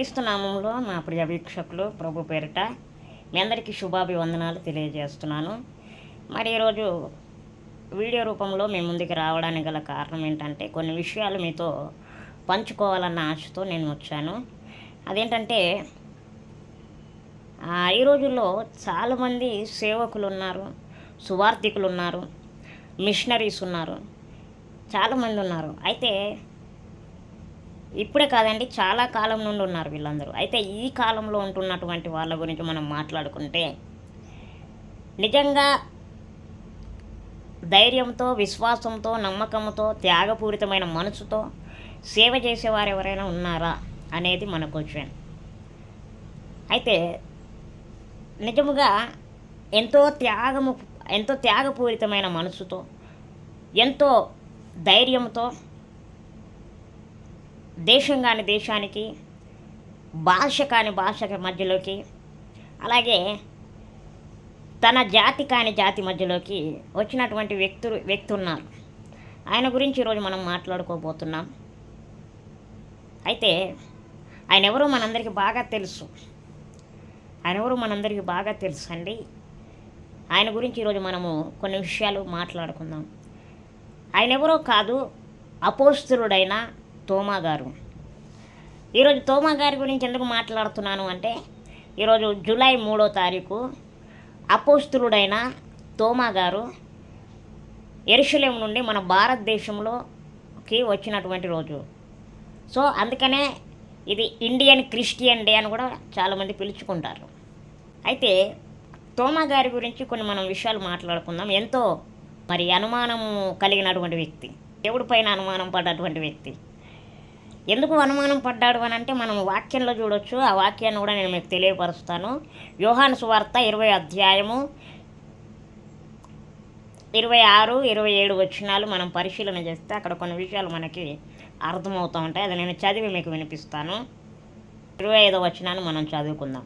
క్రీస్తునామంలో మా ప్రియ వీక్షకులు ప్రభు పేరిట మీ అందరికీ శుభాభివందనాలు తెలియజేస్తున్నాను. మరి ఈరోజు వీడియో రూపంలో మీ ముందుకు రావడానికి గల కారణం ఏంటంటే కొన్ని విషయాలు మీతో పంచుకోవాలన్న ఆశతో నేను వచ్చాను. అదేంటంటే ఈ రోజుల్లో చాలామంది సేవకులు ఉన్నారు సువార్థికులు ఉన్నారు మిషనరీస్ ఉన్నారు చాలామంది ఉన్నారు. అయితే ఇప్పుడే కాదండి చాలా కాలం నుండి ఉన్నారు వీళ్ళందరూ. అయితే ఈ కాలంలో ఉంటున్నటువంటి వాళ్ళ గురించి మనం మాట్లాడుకుంటే నిజంగా ధైర్యంతో విశ్వాసంతో నమ్మకంతో త్యాగపూరితమైన మనసుతో సేవ చేసేవారు ఎవరైనా ఉన్నారా అనేది మన క్వశ్చన్. అయితే నిజముగా ఎంతో త్యాగము ఎంతో త్యాగపూరితమైన మనసుతో ఎంతో ధైర్యంతో దేశం కాని దేశానికి భాష కాని భాష మధ్యలోకి అలాగే తన జాతి కాని జాతి మధ్యలోకి వచ్చినటువంటి వ్యక్తులు వ్యక్తి ఉన్నారు ఆయన గురించి ఈరోజు మనం మాట్లాడుకోబోతున్నాం. అయితే ఆయన ఎవరో మనందరికీ బాగా తెలుసు. ఆయన ఎవరో మనందరికీ బాగా తెలుసు అండి. ఆయన గురించి ఈరోజు మనము కొన్ని విషయాలు మాట్లాడుకుందాం. ఆయన ఎవరో కాదు అపోస్తురుడైనా తోమా గారు. ఈరోజు తోమా గారి గురించి ఎందుకు మాట్లాడుతున్నాను అంటే ఈరోజు జూలై మూడో తారీఖు అపోస్తులుడైన తోమా గారు ఎరుషలేం నుండి మన భారతదేశంలోకి వచ్చినటువంటి రోజు. సో అందుకనే ఇది ఇండియన్ క్రిస్టియన్ డే అని కూడా చాలామంది పిలుచుకుంటారు. అయితే తోమా గారి గురించి కొన్ని మనం విషయాలు మాట్లాడుకుందాం. ఎంతో మరి అనుమానము కలిగినటువంటి వ్యక్తి దేవుడిపైన అనుమానం పడ్డటువంటి వ్యక్తి. ఎందుకు అనుమానం పడ్డాడు అని అంటే మనం వాక్యంలో చూడొచ్చు. ఆ వాక్యాన్ని కూడా నేను మీకు తెలియపరుస్తాను. యోహాను సువార్త ఇరవై అధ్యాయము ఇరవై ఆరు ఇరవై ఏడు వచనాలు మనం పరిశీలన చేస్తే అక్కడ కొన్ని విషయాలు మనకి అర్థమవుతూ ఉంటాయి. అది నేను చదివి మీకు వినిపిస్తాను. ఇరవై ఐదో వచనాన్ని మనం చదువుకుందాం.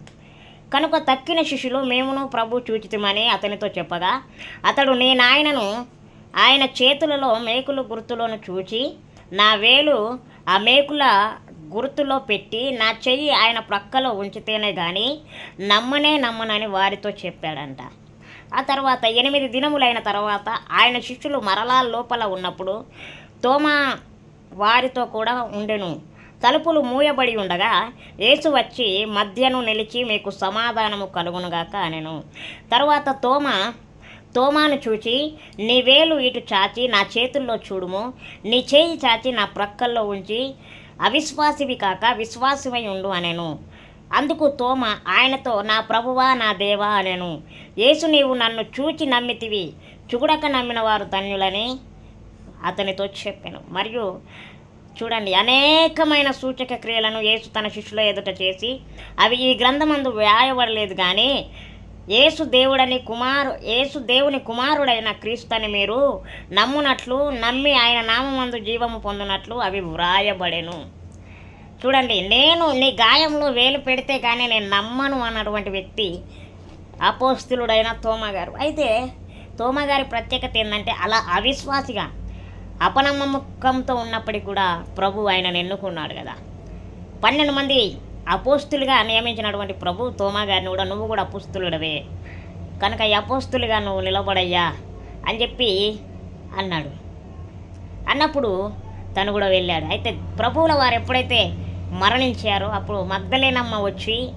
కనుక తక్కిన శిష్యులు మేమును ప్రభు చూచితమని అతనితో చెప్పగా అతడు నేను ఆయనను ఆయన చేతులలో మేకులు గుర్తులను చూచి నా వేలు ఆ మేకుల గుర్తులో పెట్టి నా చెయ్యి ఆయన ప్రక్కలో ఉంచితేనే కానీ నమ్మనే నమ్మనని వారితో చెప్పాడంట. ఆ తర్వాత ఎనిమిది దినములైన తర్వాత ఆయన శిష్యులు మరలా లోపల ఉన్నప్పుడు తోమా వారితో కూడా ఉండెను. తలుపులు మూయబడి ఉండగా యేసు వచ్చి మధ్యను నిలిచి మీకు సమాధానము కలుగునుగాక అనెను. తర్వాత తోమ తోమాను చూచి నీ వేలు ఇటు చాచి నా చేతుల్లో చూడుము. నీ చేయి చాచి నా ప్రక్కల్లో ఉంచి అవిశ్వాసివి కాక విశ్వాసమై ఉండు అనెను. అందుకు తోమ ఆయనతో నా ప్రభువా నా దేవా అనెను. యేసు నీవు నన్ను చూచి నమ్మితివి. చూడక నమ్మిన వారు ధన్యులని అతనితో చెప్పాను. మరియు చూడండి అనేకమైన సూచక క్రియలను యేసు తన శిష్యుల ఎదుట చేసి అవి ఈ గ్రంథమందు వ్రాయబడలేదు కానీ యేసు దేవుడని కుమారు యేసు దేవుని కుమారుడైన క్రీస్తుని మీరు నమ్మునట్లు నమ్మి ఆయన నామందు జీవము పొందినట్లు అవి వ్రాయబడెను. చూడండి నేను నీ గాయంలో వేలు పెడితే కానీ నేను నమ్మను అన్నటువంటి వ్యక్తి అపోస్తులుడైన తోమగారు. అయితే తోమగారి ప్రత్యేకత ఏంటంటే అలా అవిశ్వాసిగా అపనమ్మకంతో ఉన్నప్పటికీ కూడా ప్రభు ఆయనను ఎన్నుకున్నాడు కదా. పన్నెండు మంది అపోస్తులుగా నియమించినటువంటి ప్రభు తోమా గారిని కూడా నువ్వు కూడా అపోస్తులుడవే. కనుక ఈ అపోస్తులుగా నువ్వు నిలబడయ్యా అని చెప్పి అన్నాడు. అన్నప్పుడు తను కూడా వెళ్ళాడు. అయితే ప్రభువుల వారు ఎప్పుడైతే మరణించారో అప్పుడు మగ్ధలేనమ్మ వచ్చి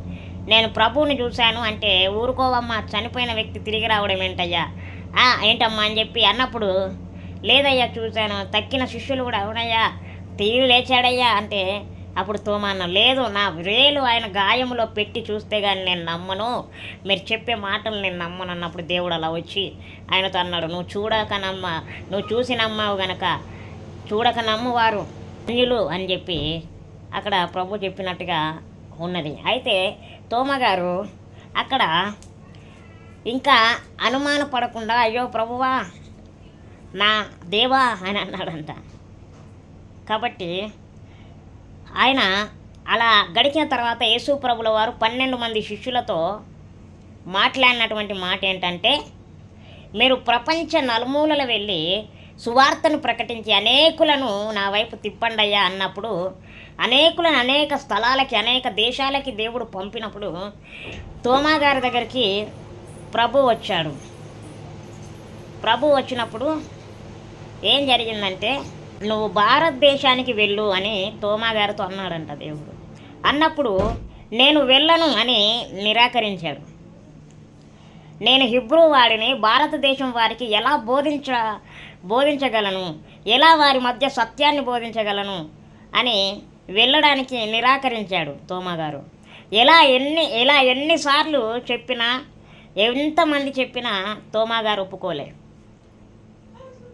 నేను ప్రభువుని చూశాను అంటే ఊరుకోవమ్మ చనిపోయిన వ్యక్తి తిరిగి రావడం ఏంటయ్యా? ఏంటమ్మా? అని చెప్పి అన్నప్పుడు లేదయ్యా చూశాను. తక్కిన శిష్యులు కూడా అవునయ్యా తిరిగి లేచాడయ్యా అంటే అప్పుడు తోమన్న లేదు నా వేలు ఆయన గాయములో పెట్టి చూస్తే కానీ నేను నమ్మను. మీరు చెప్పే మాటలు నేను నమ్మను అన్నప్పుడు దేవుడు అలా వచ్చి ఆయనతో అన్నాడు నువ్వు చూడక నమ్మ నువ్వు చూసి నమ్మావు గనక చూడక నమ్మువారు ధన్యులు అని చెప్పి అక్కడ ప్రభు చెప్పినట్టుగా ఉన్నది. అయితే తోమగారు అక్కడ ఇంకా అనుమాన పడకుండా అయ్యో ప్రభువా నా దేవా అని అన్నాడంట. కాబట్టి ఆయన అలా గడిచిన తర్వాత యేసు ప్రభుల వారు పన్నెండు మంది శిష్యులతో మాట్లాడినటువంటి మాట ఏంటంటే మీరు ప్రపంచ నలుమూలల వెళ్ళి సువార్తను ప్రకటించి అనేకులను నా వైపు తిప్పండయ్యా అన్నప్పుడు అనేకులను అనేక స్థలాలకి అనేక దేశాలకి దేవుడు పంపినప్పుడు తోమా గారి దగ్గరికి ప్రభు వచ్చాడు. ప్రభు వచ్చినప్పుడు ఏం జరిగిందంటే నువ్వు భారతదేశానికి వెళ్ళు అని తోమాగారితో అన్నాడంట దేవుడు. అన్నప్పుడు నేను వెళ్ళను అని నిరాకరించాడు. నేను హిబ్రూ వాడిని భారతదేశం వారికి ఎలా బోధించ బోధించగలను? ఎలా వారి మధ్య సత్యాన్ని బోధించగలను? అని వెళ్ళడానికి నిరాకరించాడు తోమాగారు ఎలా ఎన్ని ఎలా ఎన్నిసార్లు చెప్పినా ఎంతమంది చెప్పినా తోమాగారు ఒప్పుకోలేదు ఒప్పుకోలే.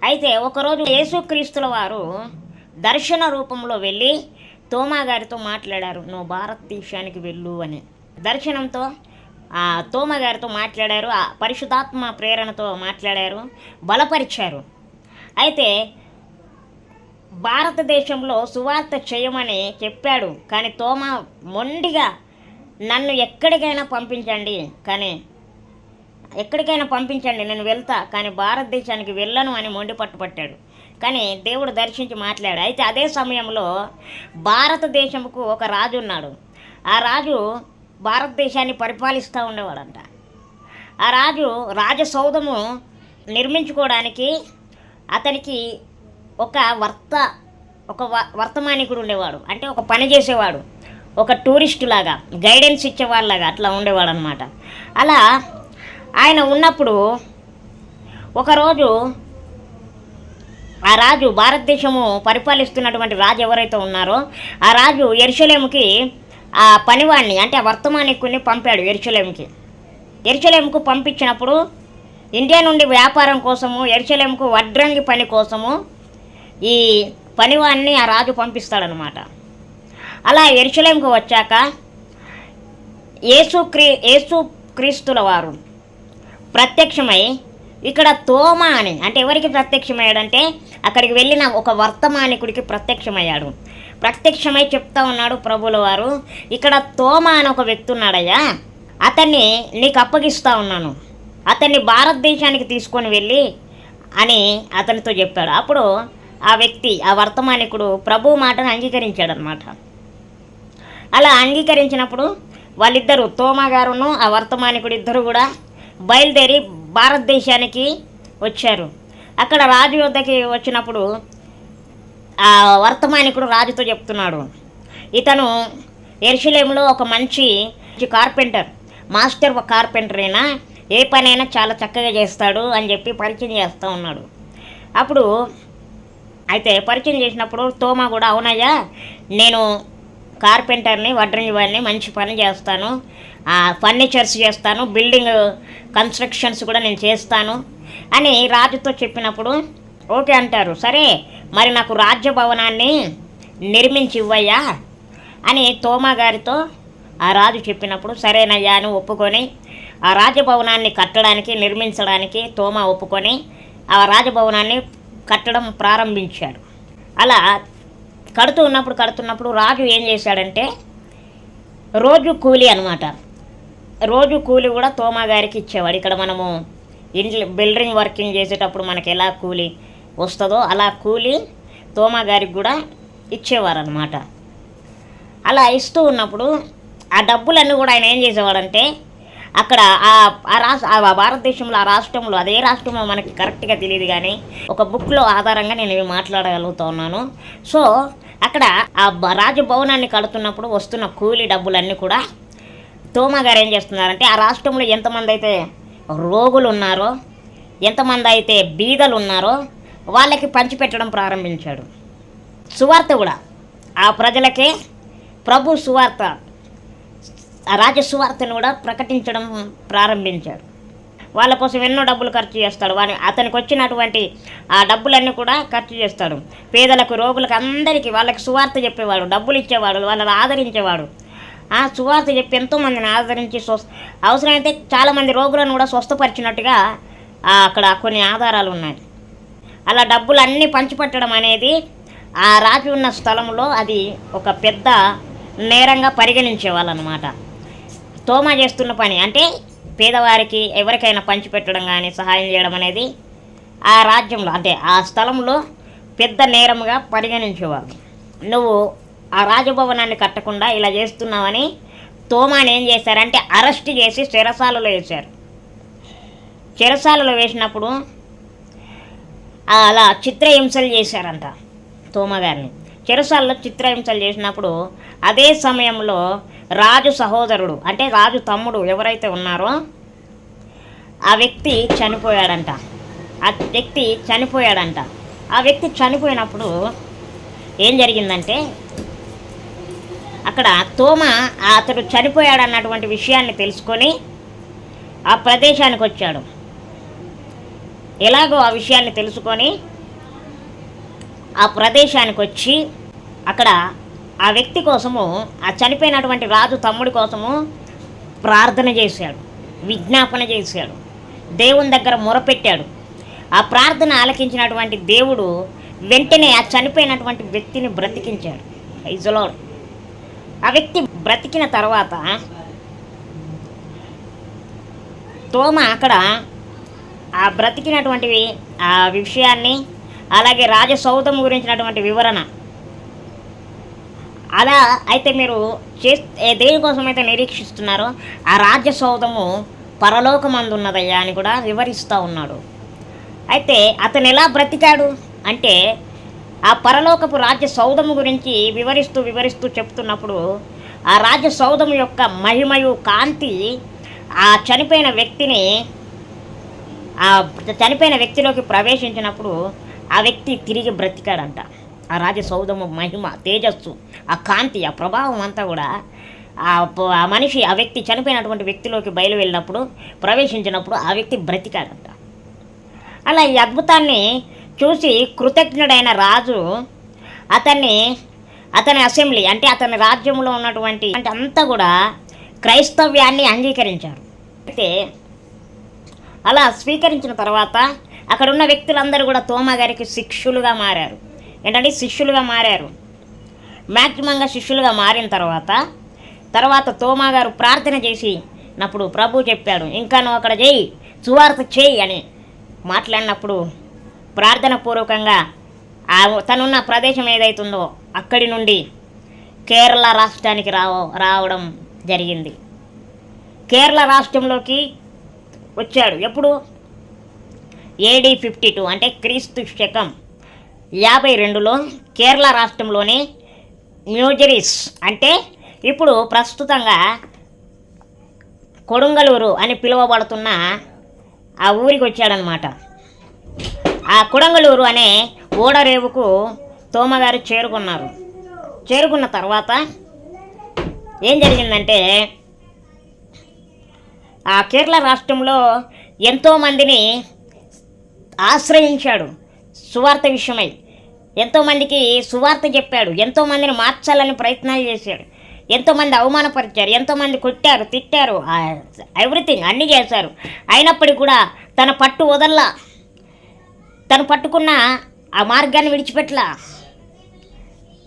అయితే ఒకరోజు యేసుక్రీస్తుల వారు దర్శన రూపంలో వెళ్ళి తోమా గారితో మాట్లాడారు నువ్వు భారతదేశానికి వెళ్ళు అని. దర్శనంతో ఆ తోమ గారితో మాట్లాడారు ఆ పరిశుధాత్మ ప్రేరణతో మాట్లాడారు బలపరిచారు. అయితే భారతదేశంలో సువార్త చేయమని చెప్పాడు కానీ తోమ మొండిగా నన్ను ఎక్కడికైనా పంపించండి కానీ ఎక్కడికైనా పంపించండి నేను వెళ్తా. కానీ భారతదేశానికి వెళ్ళను అని మొండి పట్టుపట్టాడు కానీ దేవుడు దర్శించి మాట్లాడు అయితే అదే సమయంలో భారతదేశంకు ఒక రాజు ఉన్నాడు. ఆ రాజు భారతదేశాన్ని పరిపాలిస్తూ ఉండేవాడంట. ఆ రాజు రాజసౌధము నిర్మించుకోవడానికి అతనికి ఒక వర్త ఒక వర్తమానికుడు ఉండేవాడు. అంటే ఒక పని చేసేవాడు. ఒక టూరిస్ట్ లాగా గైడెన్స్ ఇచ్చేవాళ్ళలాగా అట్లా ఉండేవాడు అనమాట అలా ఆయన ఉన్నప్పుడు ఒకరోజు ఆ రాజు భారతదేశము పరిపాలిస్తున్నటువంటి రాజు ఎవరైతే ఉన్నారో ఆ రాజు ఎరుసలేముకి ఆ పనివాణ్ణి అంటే ఆ వర్తమానికుని పంపాడు ఎరుసలేముకి ఎరుసలేముకు పంపించినప్పుడు ఇండియా నుండి వ్యాపారం కోసము ఎరుసలేముకు వడ్రంగి పని కోసము ఈ పనివాణ్ణి ఆ రాజు పంపిస్తాడనమాట అలా ఎరుసలేంకు వచ్చాక యేసు క్రీ యేసు క్రీస్తుల వారు ప్రత్యక్షమై ఇక్కడ తోమ అని అంటే ఎవరికి ప్రత్యక్షమయ్యాడంటే అక్కడికి వెళ్ళిన ఒక వర్తమానికుడికి ప్రత్యక్షమయ్యాడు. ప్రత్యక్షమై చెప్తా ఉన్నాడు ప్రభుల వారు ఇక్కడ తోమ అని ఒక వ్యక్తి ఉన్నాడయ్యా అతన్ని నీకు అప్పగిస్తా ఉన్నాను. అతన్ని భారతదేశానికి తీసుకొని వెళ్ళి అని అతనితో చెప్పాడు. అప్పుడు ఆ వ్యక్తి ఆ వర్తమానికుడు ప్రభు మాటను అంగీకరించాడనమాట అలా అంగీకరించినప్పుడు వాళ్ళిద్దరూ తోమా గారును ఆ వర్తమానికుడు ఇద్దరు కూడా బయలుదేరి భారతదేశానికి వచ్చారు. అక్కడ రాజు యుద్ధకి వచ్చినప్పుడు ఆ వర్తమానికుడు రాజుతో చెప్తున్నాడు. ఇతను ఎరుసలేములో ఒక మంచి కార్పెంటర్ మాస్టర్ కార్పెంటర్ అయినా ఏ పనైనా చాలా చక్కగా చేస్తాడు అని చెప్పి పరిచయం చేస్తూ ఉన్నాడు. అప్పుడు అయితే పరిచయం చేసినప్పుడు తోమా కూడా అవునయ్యా నేను కార్పెంటర్ని వడ్రంజి వాడిని మంచి పని చేస్తాను. ఫర్నిచర్స్ చేస్తాను బిల్డింగ్ కన్స్ట్రక్షన్స్ కూడా నేను చేస్తాను అని రాజుతో చెప్పినప్పుడు ఓకే అంటారు. సరే మరి నాకు రాజ్య భవనాన్ని నిర్మించి ఇవ్వయ్యా అని తోమా గారితో ఆ రాజు చెప్పినప్పుడు సరేనయ్యా అని ఒప్పుకొని ఆ రాజభవనాన్ని కట్టడానికి నిర్మించడానికి తోమా ఒప్పుకొని ఆ రాజభవనాన్ని కట్టడం ప్రారంభించాడు అలా కడుతూ ఉన్నప్పుడు కడుతున్నప్పుడు రాజు ఏం చేశాడంటే రోజు కూలి అనమాట రోజు కూలి కూడా తోమా గారికి ఇచ్చేవాడు. ఇక్కడ మనము ఇంట్లో బిల్డింగ్ వర్కింగ్ చేసేటప్పుడు మనకి ఎలా కూలి వస్తుందో అలా కూలి తోమా గారికి కూడా ఇచ్చేవారు అనమాట అలా ఇస్తూ ఉన్నప్పుడు ఆ డబ్బులన్నీ కూడా ఆయన ఏం చేసేవాడంటే అక్కడ ఆ రాష్ట్ర ఆ భారతదేశంలో ఆ రాష్ట్రంలో అదే రాష్ట్రంలో మనకి కరెక్ట్గా తెలియదు కానీ ఒక బుక్లో ఆధారంగా నేను ఇవి మాట్లాడగలుగుతా ఉన్నాను. సో అక్కడ ఆ రాజభవనాన్ని కడుతున్నప్పుడు వస్తున్న కూలీ డబ్బులన్నీ కూడా తోమా గారు ఏం చేస్తున్నారంటే ఆ రాష్ట్రంలో ఎంతమంది అయితే రోగులు ఉన్నారో ఎంతమంది అయితే బీదలు ఉన్నారో వాళ్ళకి పంచిపెట్టడం ప్రారంభించాడు. సువార్త కూడా. ఆ ప్రజలకే ప్రభు సువార్త రాజ సువార్తను కూడా ప్రకటించడం ప్రారంభించాడు. వాళ్ళ కోసం ఎన్నో డబ్బులు ఖర్చు చేస్తాడు. వాని అతనికి వచ్చినటువంటి ఆ డబ్బులన్నీ కూడా ఖర్చు చేస్తాడు. పేదలకు రోగులకు అందరికీ వాళ్ళకి సువార్త చెప్పేవాడు డబ్బులు ఇచ్చేవాడు వాళ్ళని ఆదరించేవాడు. ఆ సువార్త చెప్పి ఎంతోమందిని ఆదరించి స్వస్ అవసరమైతే చాలామంది రోగులను కూడా స్వస్థపరిచినట్టుగా అక్కడ కొన్ని ఆధారాలు ఉన్నాయి. అలా డబ్బులు అన్నీ పంచిపెట్టడం అనేది ఆ రాజు ఉన్న స్థలంలో అది ఒక పెద్ద నేరంగా పరిగణించేవాళ్ళు అనమాట తోమా చేస్తున్న పని అంటే పేదవారికి ఎవరికైనా పంచిపెట్టడం కానీ సహాయం చేయడం అనేది ఆ రాజ్యంలో అంటే ఆ స్థలంలో పెద్ద నేరముగా పరిగణించేవారు నువ్వు ఆ రాజభవనాన్ని కట్టకుండా ఇలా చేస్తున్నామని తోమాని ఏం చేశారంటే అరెస్ట్ చేసి చెరసాలలో వేశారు. చెరసాలలో వేసినప్పుడు అలా చిత్రహింసలు చేశారంట తోమ గారిని. చెరసాలలో చిత్రహింసలు చేసినప్పుడు అదే సమయంలో రాజు సహోదరుడు అంటే రాజు తమ్ముడు ఎవరైతే ఉన్నారో ఆ వ్యక్తి చనిపోయాడంట. ఆ వ్యక్తి చనిపోయాడంట. ఆ వ్యక్తి చనిపోయినప్పుడు ఏం జరిగిందంటే అక్కడ తోమ అతడు చనిపోయాడన్నటువంటి విషయాన్ని తెలుసుకొని ఆ ప్రదేశానికి వచ్చాడు. ఎలాగో ఆ విషయాన్ని తెలుసుకొని ఆ ప్రదేశానికి వచ్చి అక్కడ ఆ వ్యక్తి కోసము ఆ చనిపోయినటువంటి రాజు తమ్ముడి కోసము ప్రార్థన చేశాడు విజ్ఞాపన చేశాడు దేవుని దగ్గర మొరపెట్టాడు. ఆ ప్రార్థన ఆలకించినటువంటి దేవుడు వెంటనే ఆ చనిపోయినటువంటి వ్యక్తిని బ్రతికించాడు. ఇజలో ఆ వ్యక్తి బ్రతికిన తర్వాత తోమ అక్కడ ఆ బ్రతికినటువంటివి ఆ విషయాన్ని అలాగే రాజసౌధం గురించినటువంటి వివరణ. అలా అయితే మీరు చే దేనికోసం అయితే నిరీక్షిస్తున్నారో ఆ రాజ్యసౌధము పరలోకమందున్నదయ్యా అని కూడా వివరిస్తూ ఉన్నాడు. అయితే అతను ఎలా బ్రతికాడు అంటే ఆ పరలోకపు రాజ్య సౌధము గురించి వివరిస్తూ వివరిస్తూ చెప్తున్నప్పుడు ఆ రాజ్య సౌధం యొక్క మహిమయు కాంతి ఆ చనిపోయిన వ్యక్తిని ఆ చనిపోయిన వ్యక్తిలోకి ప్రవేశించినప్పుడు ఆ వ్యక్తి తిరిగి బ్రతికాడంట. ఆ రాజసౌధము మహిమ తేజస్సు ఆ కాంతి ఆ ప్రభావం అంతా కూడా ఆ ఆ మనిషి ఆ వ్యక్తి చనిపోయినటువంటి వ్యక్తిలోకి బయలు వెళ్ళినప్పుడు ప్రవేశించినప్పుడు ఆ వ్యక్తి బ్రతికాడంట. అలా ఈ అద్భుతాన్ని చూసి కృతజ్ఞుడైన రాజు అతన్ని అతని అసెంబ్లీ అంటే అతని రాజ్యంలో ఉన్నటువంటి అంటే అంతా కూడా క్రైస్తవ్యాన్ని అంగీకరించారు. అయితే అలా స్వీకరించిన తర్వాత అక్కడ ఉన్న వ్యక్తులందరూ కూడా తోమ గారికి శిష్యులుగా మారారు. ఏంటంటే శిష్యులుగా మారారు. మ్యాక్సిమంగా శిష్యులుగా మారిన తర్వాత తర్వాత తోమా గారు ప్రార్థన చేసి నప్పుడు ప్రభు చెప్పాడు ఇంకా నువ్వు అక్కడ చేయి సువార్త చేయి అని మాట్లాడినప్పుడు ప్రార్థన పూర్వకంగా ఆ తనున్న ప్రదేశం ఏదైతుందో అక్కడి నుండి కేరళ రాష్ట్రానికి రావ రావడం జరిగింది. కేరళ రాష్ట్రంలోకి వచ్చాడు. ఎప్పుడు? ఏడి ఫిఫ్టీ టూ అంటే క్రీస్తు శకం యాభై రెండులో కేరళ రాష్ట్రంలోని మ్యూజరీస్ అంటే ఇప్పుడు ప్రస్తుతంగా కొడుంగలూరు అని పిలువబడుతున్న ఆ ఊరికి వచ్చాడనమాట. ఆ కుడంగలూరు అనే ఓడరేవుకు తోమగారు చేరుకున్నారు. చేరుకున్న తర్వాత ఏం జరిగిందంటే ఆ కేరళ రాష్ట్రంలో ఎంతోమందిని ఆశ్రయించాడు సువార్త విషయమై ఎంతోమందికి సువార్త చెప్పాడు. ఎంతోమందిని మార్చాలని ప్రయత్నాలు చేశాడు. ఎంతోమంది అవమానపరిచారు. ఎంతోమంది కొట్టారు తిట్టారు. ఎవ్రీథింగ్ అన్నీ చేశారు. అయినప్పటికీ కూడా తన పట్టు వదల్లా. తను పట్టుకున్న ఆ మార్గాన్ని విడిచిపెట్టలా.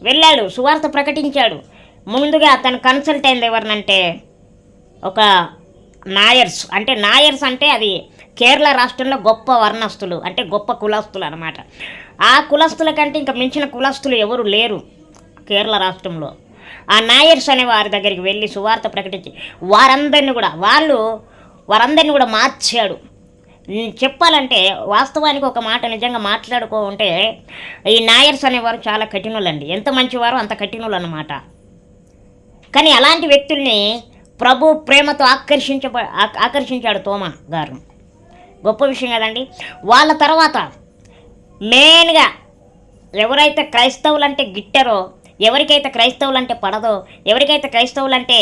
వెళ్ళాడు సువార్త ప్రకటించాడు. ముందుగా తను కన్సల్ట్ అయింది ఎవరినంటే ఒక నాయర్స్. అంటే నాయర్స్ అంటే అది కేరళ రాష్ట్రంలో గొప్ప వర్ణస్తులు అంటే గొప్ప కులస్తులు అనమాట ఆ కులస్తుల కంటే ఇంకా మించిన కులస్తులు ఎవరు లేరు కేరళ రాష్ట్రంలో. ఆ నాయర్స్ అనే వారి దగ్గరికి వెళ్ళి సువార్త ప్రకటించి వారందరిని కూడా వాళ్ళు వారందరిని కూడా మార్చాడు. చెప్పాలంటే వాస్తవానికి ఒక మాట నిజంగా మాట్లాడుకో ఉంటే ఈ నాయర్స్ అనేవారు చాలా కఠినులండి. ఎంత మంచివారు అంత కఠినులు అన్నమాట కానీ అలాంటి వ్యక్తుల్ని ప్రభు ప్రేమతో ఆకర్షించ ఆకర్షించాడు తోమ గారు. గొప్ప విషయం కదండి. వాళ్ళ తర్వాత మెయిన్గా ఎవరైతే క్రైస్తవులంటే గిట్టరో ఎవరికైతే క్రైస్తవులంటే పడదో ఎవరికైతే క్రైస్తవులంటే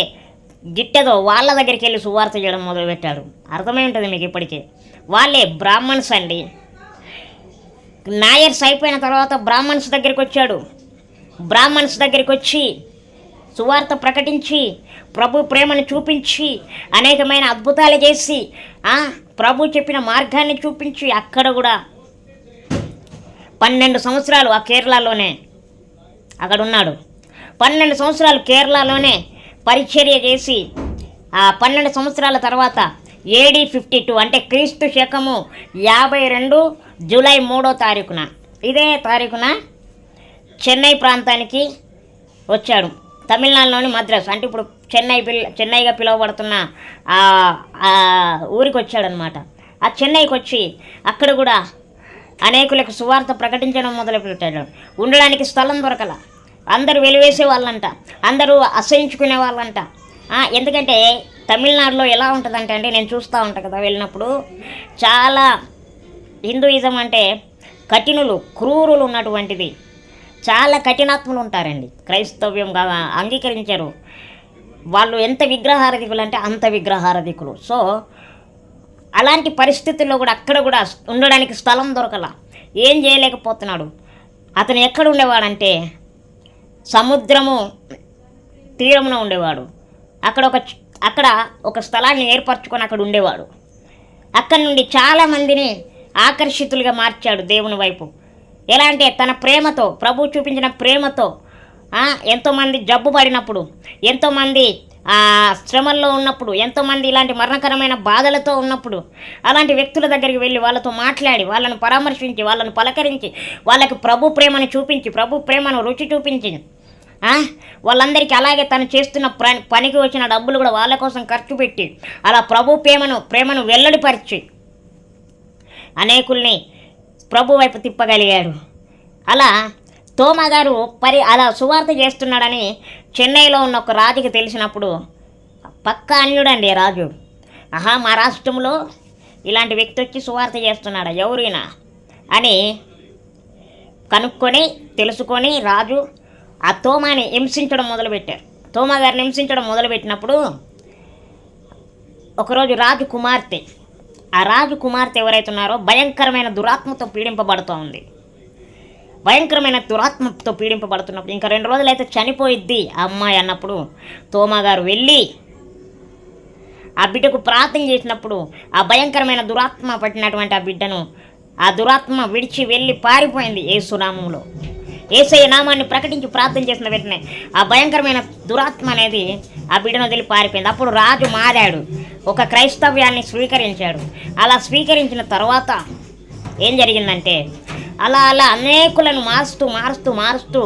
గిట్టదో వాళ్ళ దగ్గరికి వెళ్ళి సువార్త చేయడం మొదలుపెట్టాడు. అర్థమై ఉంటుంది మీకు ఇప్పటికే. వాళ్ళే బ్రాహ్మణ్స్ అండి. నాయర్స్ అయిపోయిన తర్వాత బ్రాహ్మణ్స్ దగ్గరికి వచ్చాడు. బ్రాహ్మణ్స్ దగ్గరికి వచ్చి సువార్త ప్రకటించి ప్రభు ప్రేమను చూపించి అనేకమైన అద్భుతాలు చేసి ప్రభు చెప్పిన మార్గాన్ని చూపించి అక్కడ కూడా పన్నెండు సంవత్సరాలు ఆ కేరళలోనే అక్కడ ఉన్నాడు. పన్నెండు సంవత్సరాలు కేరళలోనే పరిచర్య చేసి ఆ పన్నెండు సంవత్సరాల తర్వాత ఏడి ఫిఫ్టీ టూ అంటే క్రీస్తు శకము యాభై రెండు జూలై మూడో తారీఖున. ఇదే తారీఖున చెన్నై ప్రాంతానికి వచ్చాడు. తమిళనాడులోని మద్రాసు. అంటే ఇప్పుడు చెన్నై పిల్ల చెన్నైగా పిలువబడుతున్న ఆ ఊరికి వచ్చాడనమాట ఆ చెన్నైకి వచ్చి అక్కడ కూడా అనేకులకు సువార్త ప్రకటించడం మొదలుపెట్టాడు. ఉండడానికి స్థలం దొరకల. అందరూ వెలివేసే వాళ్ళంట అందరూ అసహించుకునే వాళ్ళంట. ఎందుకంటే తమిళనాడులో ఎలా ఉంటుందంటే అంటే నేను చూస్తూ ఉంటాను కదా వెళ్ళినప్పుడు చాలా హిందూయిజం అంటే కఠినులు క్రూరులు ఉన్నటువంటిది. చాలా కఠినాత్ములు ఉంటారండి. క్రైస్తవ్యం కా అంగీకరించారు. వాళ్ళు ఎంత విగ్రహారధికులు అంటే అంత విగ్రహారధికులు. సో అలాంటి పరిస్థితుల్లో కూడా అక్కడ కూడా ఉండడానికి స్థలం దొరకల. ఏం చేయలేకపోతున్నాడు. అతను ఎక్కడ ఉండేవాడంటే సముద్రము తీరమున ఉండేవాడు. అక్కడ ఒక అక్కడ ఒక స్థలాన్ని ఏర్పరచుకొని అక్కడ ఉండేవాడు. అక్కడి నుండి చాలామందిని ఆకర్షితులుగా మార్చాడు దేవుని వైపు. ఎలా అంటే తన ప్రేమతో ప్రభు చూపించిన ప్రేమతో ఎంతోమంది జబ్బు పడినప్పుడు ఎంతోమంది శ్రమల్లో ఉన్నప్పుడు ఎంతోమంది ఇలాంటి మరణకరమైన బాధలతో ఉన్నప్పుడు అలాంటి వ్యక్తుల దగ్గరికి వెళ్ళి వాళ్ళతో మాట్లాడి వాళ్ళను పరామర్శించి వాళ్ళను పలకరించి వాళ్ళకి ప్రభు ప్రేమను చూపించి ప్రభు ప్రేమను రుచి చూపించి వాళ్ళందరికీ అలాగే తను చేస్తున్న ప్ర- పనికి వచ్చిన డబ్బులు కూడా వాళ్ళ కోసం ఖర్చు పెట్టి అలా ప్రభు ప్రేమను ప్రేమను వెల్లడిపరిచి అనేకుల్ని ప్రభు వైపు తిప్పగలిగాడు. అలా తోమగారు పరి అలా సువార్త చేస్తున్నాడని చెన్నైలో ఉన్న ఒక రాజుకి తెలిసినప్పుడు పక్కా అన్యుడండి రాజు. ఆహా మా రాష్ట్రంలో ఇలాంటి వ్యక్తి వచ్చి సువార్త చేస్తున్నాడు? ఎవరైనా? అని కనుక్కొని తెలుసుకొని రాజు ఆ తోమాని హింసించడం మొదలుపెట్టారు. తోమగారిని హింసించడం మొదలుపెట్టినప్పుడు ఒకరోజు రాజు కుమార్తె ఆ రాజు కుమార్తె ఎవరైతున్నారో భయంకరమైన దురాత్మతో పీడింపబడుతూ ఉంది భయంకరమైన దురాత్మతో పీడింపబడుతున్నప్పుడు ఇంకా రెండు రోజులైతే చనిపోయిద్ది ఆ అమ్మాయి అన్నప్పుడు. తోమగారు వెళ్ళి ఆ బిడ్డకు ప్రార్థన చేసినప్పుడు ఆ భయంకరమైన దురాత్మ పట్టినటువంటి ఆ బిడ్డను ఆ దురాత్మ విడిచి వెళ్ళి పారిపోయింది ఏసునామంలో ఏసయ్య నామాన్ని ప్రకటించి ప్రార్థన చేసిన వెంటనే ఆ భయంకరమైన దురాత్మ అనేది ఆ బిడ్డను వదిలి పారిపోయింది. అప్పుడు రాజు మారాడు ఒక క్రైస్తవ్యాన్ని స్వీకరించాడు. అలా స్వీకరించిన తర్వాత ఏం జరిగిందంటే అలా అలా అనేకులను మారుస్తూ మారుస్తూ మారుస్తూ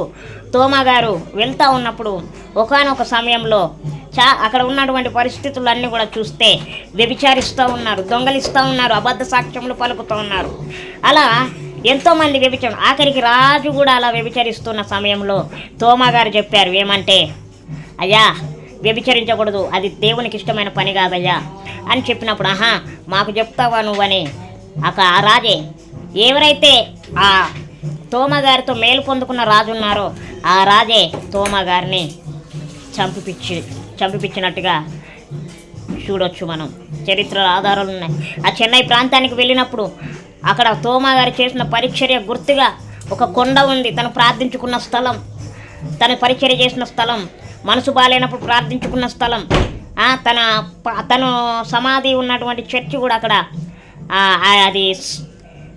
తోమగారు వెళ్తూ ఉన్నప్పుడు ఒకానొక సమయంలో చా అక్కడ ఉన్నటువంటి పరిస్థితులన్నీ కూడా చూస్తే వ్యభిచారిస్తూ ఉన్నారు దొంగలిస్తూ ఉన్నారు అబద్ధ సాక్ష్యములు పలుకుతూ ఉన్నారు. అలా ఎంతోమంది వ్యభిచారం ఆఖరికి రాజు కూడా అలా వ్యభిచరిస్తున్న సమయంలో తోమగారు చెప్పారు ఏమంటే అయ్యా వ్యభిచరించకూడదు అది దేవునికి ఇష్టమైన పని కాదయ్యా అని చెప్పినప్పుడు ఆహా మాకు చెప్తావా నువ్వని? అక ఆ రాజే ఎవరైతే ఆ తోమగారితో మేలు పొందుకున్న రాజు ఉన్నారో ఆ రాజే తోమగారిని చంపిపిచ్చి చంపిపించినట్టుగా చూడొచ్చు మనం. చరిత్రలో ఆధారాలు ఉన్నాయి. ఆ చెన్నై ప్రాంతానికి వెళ్ళినప్పుడు అక్కడ తోమగారు చేసిన పరిచర్య గుర్తుగా ఒక కొండ ఉంది. తను ప్రార్థించుకున్న స్థలం తను పరిచర్య చేసిన స్థలం మనసు బాగాలేనప్పుడు ప్రార్థించుకున్న స్థలం. తన తను సమాధి ఉన్నటువంటి చర్చి కూడా అక్కడ అది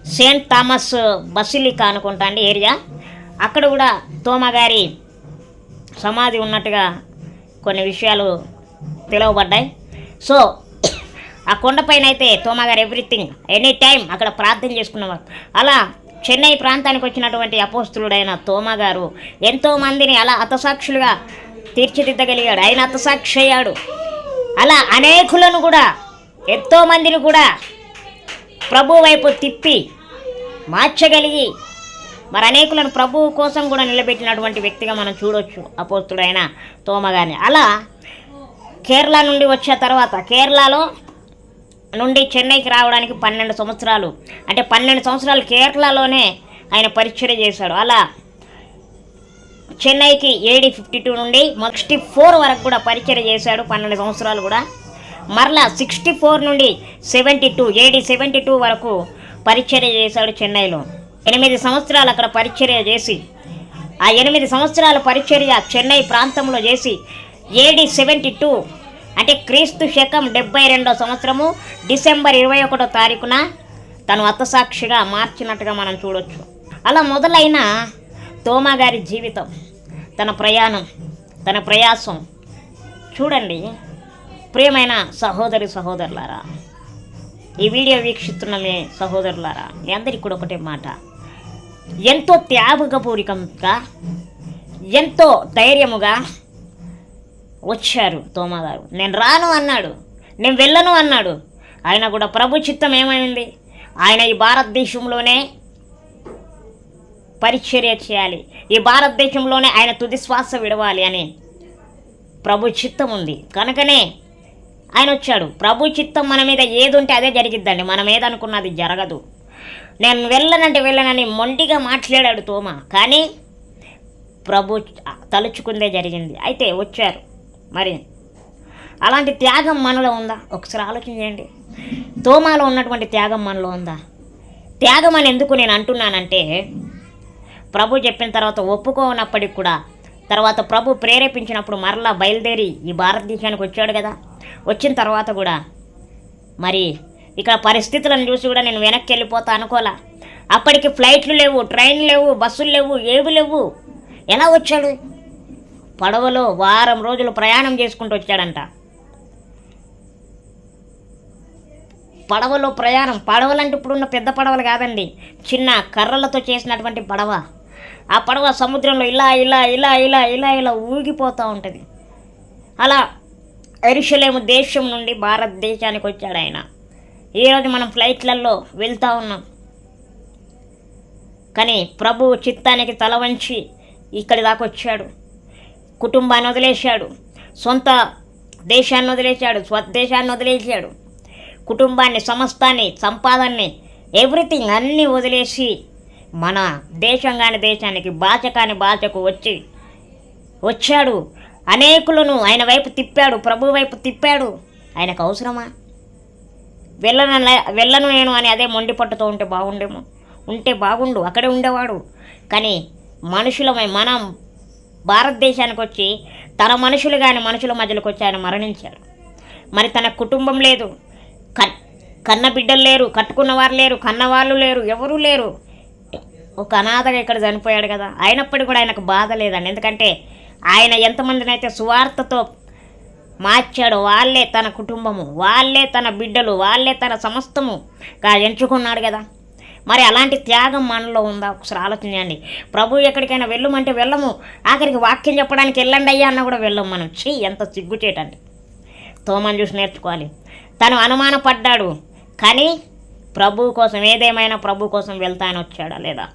సెయింట్ థామస్ బసిలికా అనుకుంటా అండి ఏరియా. అక్కడ కూడా తోమగారి సమాధి ఉన్నట్టుగా కొన్ని విషయాలు పిలువబడ్డాయి. సో ఆ కొండపైన అయితే తోమగారు ఎవ్రీథింగ్ ఎనీ టైం అక్కడ ప్రార్థన చేసుకున్నవారు. అలా చెన్నై ప్రాంతానికి వచ్చినటువంటి అపోస్తులుడైన తోమగారు ఎంతోమందిని అలా అతసాక్షులుగా తీర్చిదిద్దగలిగాడు. ఆయన అతసాక్షి అయ్యాడు. అలా అనేకులను కూడా ఎంతోమందిని కూడా ప్రభు వైపు తిప్పి మార్చగలిగి మరి అనేకులను ప్రభువు కోసం కూడా నిలబెట్టినటువంటి వ్యక్తిగా మనం చూడొచ్చు అపోస్తుడైన తోమగారిని అలా కేరళ నుండి వచ్చే తర్వాత కేరళలో నుండి చెన్నైకి రావడానికి పన్నెండు సంవత్సరాలు అంటే పన్నెండు సంవత్సరాలు కేరళలోనే ఆయన పరిచయం చేశాడు. అలా చెన్నైకి ఏడి ఫిఫ్టీ టూ నుండి సిక్స్టీ ఫోర్ వరకు కూడా పరిచయం చేశాడు. పన్నెండు సంవత్సరాలు కూడా మరలా సిక్స్టీ ఫోర్ నుండి seventy two AD seventy two వరకు పరిచర్య చేశాడు చెన్నైలో. ఎనిమిది సంవత్సరాలు అక్కడ పరిచర్య చేసి ఆ ఎనిమిది సంవత్సరాల పరిచర్య చెన్నై ప్రాంతంలో చేసి ఏడి సెవెంటీ టూ అంటే క్రీస్తు శకం డెబ్బై రెండో సంవత్సరము డిసెంబర్ ఇరవై ఒకటో తారీఖున తను అత్తసాక్షిగా మార్చినట్టుగా మనం చూడొచ్చు. అలా మొదలైన తోమాగారి జీవితం తన ప్రయాణం తన ప్రయాసం. చూడండి ప్రియమైన సహోదరి సహోదరులారా ఈ వీడియో వీక్షిస్తున్న మీ సహోదరులారా మీ అందరికీ కూడా ఒకటే మాట. ఎంతో త్యాగపూరికంగా ఎంతో ధైర్యముగా వచ్చారు తోమగారు నేను రాను అన్నాడు నేను వెళ్ళను అన్నాడు. ఆయన కూడా ప్రభు చిత్తం ఏమైంది? ఆయన ఈ భారతదేశంలోనే పరిచర్య చేయాలి. ఈ భారతదేశంలోనే ఆయన తుది శ్వాస విడవాలి అని ప్రభు చిత్తం ఉంది. కనుకనే ఆయన వచ్చాడు. ప్రభు చిత్తం మన మీద ఏది ఉంటే అదే జరిగిద్దండి. మనం ఏదనుకున్నది జరగదు. నేను వెళ్ళనంటే వెళ్ళనని మొండిగా మాట్లాడాడు తోమ. కానీ ప్రభు తలుచుకుందే జరిగింది. అయితే వచ్చారు. మరి అలాంటి త్యాగం మనలో ఉందా? ఒకసారి ఆలోచించండి తోమాలో ఉన్నటువంటి త్యాగం మనలో ఉందా? త్యాగం అని ఎందుకు నేను అంటున్నానంటే ప్రభు చెప్పిన తర్వాత ఒప్పుకోనప్పటికి కూడా తర్వాత ప్రభు ప్రేరేపించినప్పుడు మరలా బయలుదేరి ఈ భారతదేశానికి వచ్చాడు కదా. వచ్చిన తర్వాత కూడా మరి ఇక్కడ పరిస్థితులను చూసి కూడా నేను వెనక్కి వెళ్ళిపోతా అనుకోలా. అప్పటికి ఫ్లైట్లు లేవు ట్రైన్లు లేవు బస్సులు లేవు ఏవి లేవు. ఎలా వచ్చాడు? పడవలో వారం రోజులు ప్రయాణం చేసుకుంటూ వచ్చాడంట. పడవలో ప్రయాణం పడవలంటే ఇప్పుడున్న పెద్ద పడవలు కాదండి. చిన్న కర్రలతో చేసినటువంటి పడవ. ఆ పడవ సముద్రంలో ఇలా ఇలా ఇలా ఇలా ఇలా ఇలా ఊగిపోతూ ఉంటుంది. అలా ఎరుషలేము దేశం నుండి భారతదేశానికి వచ్చాడు ఆయన. ఈరోజు మనం ఫ్లైట్లలో వెళ్తూ ఉన్నాం. కానీ ప్రభు చిత్తానికి తల వంచి ఇక్కడి దాకా వచ్చాడు. కుటుంబాన్ని వదిలేశాడు. సొంత దేశాన్ని వదిలేశాడు. స్వదేశాన్ని వదిలేశాడు. కుటుంబాన్ని సమస్తాన్ని సంపాదనని ఎవ్రీథింగ్ అన్నీ వదిలేసి మన దేశం కాని దేశానికి భాష కాని భాషకు వచ్చి వచ్చాడు. అనేకులను ఆయన వైపు తిప్పాడు ప్రభు వైపు తిప్పాడు. ఆయనకు అవసరమా? వెళ్ళను వెళ్ళను నేను అని అదే మొండి పట్టుతో ఉంటే బాగుండేమో. ఉంటే బాగుండు అక్కడే ఉండేవాడు. కానీ మనుషులమై మనం భారతదేశానికి వచ్చి తన మనుషులు కాని మనుషుల మధ్యలోకి వచ్చి ఆయన మరణించాడు. మరి తన కుటుంబం లేదు. క కన్న బిడ్డలు లేరు కట్టుకున్నవారు లేరు కన్నవాళ్ళు లేరు ఎవరూ లేరు. ఒక అనాథగా ఇక్కడ చనిపోయాడు కదా. అయినప్పటికీ కూడా ఆయనకు బాధ లేదండి. ఎందుకంటే ఆయన ఎంతమందినైతే సువార్తతో మార్చాడు వాళ్ళే తన కుటుంబము వాళ్ళే తన బిడ్డలు వాళ్ళే తన సమస్తము ఎంచుకున్నాడు కదా. మరి అలాంటి త్యాగం మనలో ఉందా? ఒకసారి ఆలోచించండి ప్రభు ఎక్కడికైనా వెళ్ళమంటే వెళ్ళము. ఆఖరికి వాక్యం చెప్పడానికి వెళ్ళండి అయ్యా అన్న కూడా వెళ్ళము మనం. చీ ఎంత సిగ్గుచేటండి. తోమని చూసి నేర్చుకోవాలి. తను అనుమానపడ్డాడు కానీ ప్రభు కోసం ఏదేమైనా ప్రభు కోసం వెళ్తాయని వచ్చాడా లేదా?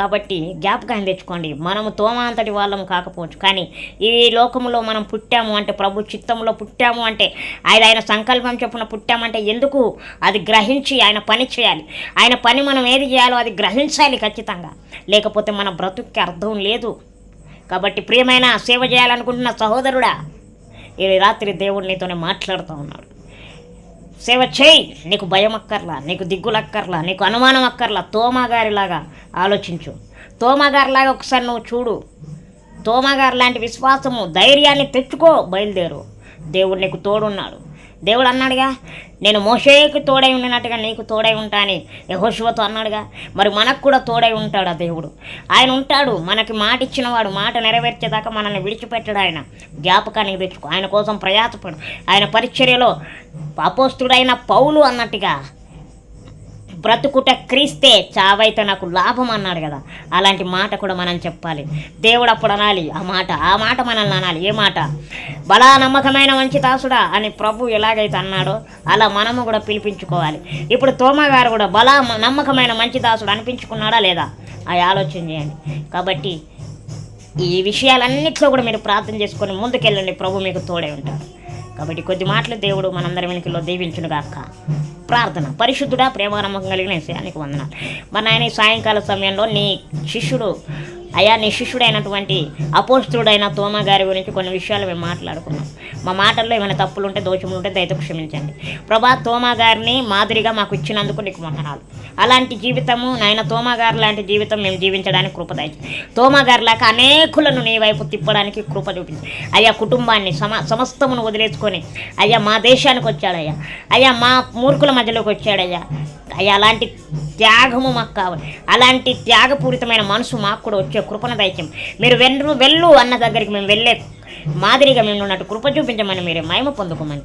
కాబట్టి జ్ఞాపకాన్ని తెచ్చుకోండి. మనము తోమాంతటి వాళ్ళము కాకపోవచ్చు. కానీ ఈ లోకంలో మనం పుట్టాము అంటే ప్రభు చిత్తంలో పుట్టాము అంటే ఆయన ఆయన సంకల్పం చొప్పున పుట్టామంటే ఎందుకు? అది గ్రహించి ఆయన పని చేయాలి. ఆయన పని మనం ఏది చేయాలో అది గ్రహించాలి ఖచ్చితంగా. లేకపోతే మన బ్రతుక్కి అర్థం లేదు. కాబట్టి ప్రియమైన సేవ చేయాలనుకుంటున్న సహోదరుడా ఈ రాత్రి దేవుడు నీతోనే మాట్లాడుతూ ఉన్నాడు. సేవ చేయి. నీకు భయం అక్కర్లా నీకు దిగ్గులక్కర్లా నీకు అనుమానం అక్కర్లా. తోమాగారిలాగా ఆలోచించు. తోమాగారిలాగా ఒకసారి నువ్వు చూడు. తోమాగారు లాంటి విశ్వాసము ధైర్యాన్ని తెచ్చుకో బయలుదేరు. దేవుడు నీకు తోడున్నాడు. దేవుడు అన్నాడుగా నేను మోషేకు తోడై ఉండినట్టుగా నీకు తోడై ఉంటా యహోశివతో అన్నాడుగా మరి మనకు కూడా తోడై ఉంటాడు ఆ దేవుడు? ఆయన ఉంటాడు మనకి మాట ఇచ్చినవాడు మాట నెరవేర్చేదాకా మనల్ని విడిచిపెట్టాడు ఆయన. జ్ఞాపకానికి తెచ్చుకో. ఆయన కోసం ప్రయాసపడు. ఆయన పరిచర్యలో అపోస్తుడైన పౌలు అన్నట్టుగా బ్రతుకుట క్రీస్తే చావైతే నాకు లాభం అన్నాడు కదా. అలాంటి మాట కూడా మనం చెప్పాలి. దేవుడు అప్పుడు అనాలి ఆ మాట ఆ మాట మనల్ని అనాలి ఏ మాట? బలా నమ్మకమైన మంచి దాసుడా అని ప్రభు ఎలాగైతే అన్నాడో అలా మనము కూడా పిలిపించుకోవాలి. ఇప్పుడు తోమగారు కూడా బలా నమ్మకమైన మంచి దాసుడు అనిపించుకున్నాడా లేదా? ఆ ఆలోచన చేయండి. కాబట్టి ఈ విషయాలన్నిట్లో కూడా మీరు ప్రార్థన చేసుకొని ముందుకెళ్ళండి. ప్రభు మీకు తోడే ఉంటారు కాబట్టి కొద్ది మాటలు దేవుడు మనందరి వెనుకలో దీవించును గాక ప్రార్థన. పరిశుద్ధుడా ప్రేమ నమ్మకం కలిగిన విషయానికి వందనాలు. మరి ఆయన సాయంకాల సమయంలో నీ శిష్యుడు అయా నీ శిష్యుడైనటువంటి అపోస్తుడైన తోమ గారి గురించి కొన్ని విషయాలు మేము మాట్లాడుకున్నాం. మా మాటల్లో ఏమైనా తప్పులు ఉంటే దోషములు ఉంటే దయతో క్షమించండి. ప్రభా తోమా గారిని మాదిరిగా మాకు ఇచ్చినందుకు నీకు వందనాలు. అలాంటి జీవితము నాయన తోమా గారు లాంటి జీవితం మేము జీవించడానికి కృప దయచు గారి లాగా అనేకులను నీ వైపు తిప్పడానికి కృప చూపించి అయ్యా కుటుంబాన్ని సమ సమస్తమును వదిలేసుకొని అయ్యా మా దేశానికి వచ్చాడయ్యా. అయ్యా మా మూర్ఖుల మధ్యలోకి వచ్చాడయ్యా. అయ్యా అలాంటి త్యాగము మాకు కావాలి. అలాంటి త్యాగపూరితమైన మనసు మాకు కూడా వచ్చే నడిచే కృపణ దైత్యం మీరు వెళ్ళు వెళ్ళు అన్న దగ్గరికి మేము వెళ్ళే మాదిరిగా మేము ఉన్నట్టు కృప చూపించమని మీరే మహిమ పొందుకోమని.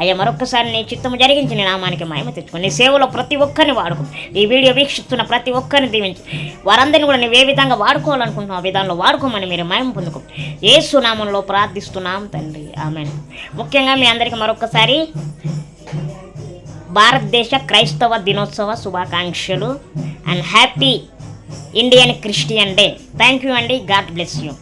అయ్యా మరొక్కసారి నీ చిత్తము జరిగించి నీ నామానికి మహిమ తెచ్చుకోండి. నీ సేవలో ప్రతి ఒక్కరిని వాడుకో. ఈ వీడియో వీక్షిస్తున్న ప్రతి ఒక్కరిని దీవించి వారందరినీ కూడా నువ్వు ఏ విధంగా వాడుకోవాలనుకుంటున్నావు ఆ విధానంలో వాడుకోమని మీరు మహిమ పొందుకో. ఏ సునామంలో ప్రార్థిస్తున్నాం తండ్రి. ఆమె ముఖ్యంగా మీ అందరికీ మరొకసారి భారతదేశ క్రైస్తవ దినోత్సవ శుభాకాంక్షలు. And happy Indian Christian day. Thank you అండి. God bless you.